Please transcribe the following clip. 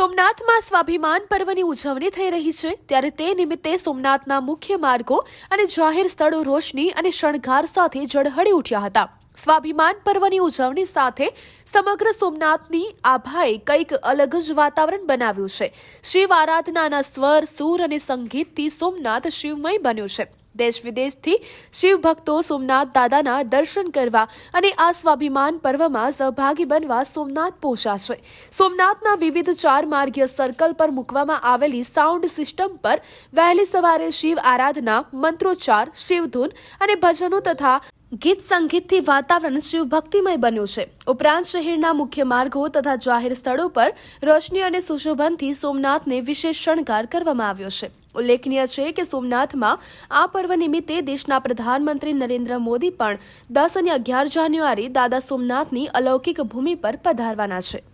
સોમનાથમાં સ્વાભિમાન પર્વની ઉજવણી થઈ રહી છે. ત્યારે તે નિમિત્તે સોમનાથના મુખ્ય માર્ગો અને જાહેર સ્થળો રોશની અને શણગાર સાથે ઝળહળી ઉઠ્યા હતા. સ્વાભિમાન પર્વની ઉજવણી સાથે સમગ્ર સોમનાથની આભાએ કંઈક અલગ જ વાતાવરણ બનાવ્યું છે. શિવ આરાધનાના સ્વર, સૂર અને સંગીતથી સોમનાથ શિવમય બન્યું છે. દેશ વિદેશથી શિવ ભક્તો સોમનાથ દાદાના દર્શન કરવા અને આ સ્વાભિમાન પર્વમાં સહભાગી બનવા સોમનાથ પહોંચ્યા છે. સોમનાથના વિવિધ ચાર માર્ગીય સર્કલ પર મૂકવામાં આવેલી સાઉન્ડ સિસ્ટમ પર વહેલી સવારે શિવ આરાધના, મંત્રોચ્ચાર, શિવધૂન અને ભજનો તથા ગીત સંગીતથી વાતાવરણ શિવભક્તિમય બન્યું છે. ઉપરાંત શહેરના મુખ્ય માર્ગો તથા જાહેર સ્થળો પર રોશની અને સુશોભનથી સોમનાથને વિશેષ શણગાર કરવામાં આવ્યો છે. ઉલ્લેખનીય છે કે સોમનાથમાં આ પર્વ નિમિત્તે દેશના પ્રધાનમંત્રી નરેન્દ્ર મોદી પણ દસ અને અગિયાર જાન્યુઆરી દાદા સોમનાથની અલૌકિક ભૂમિ પર પધારવાના છે.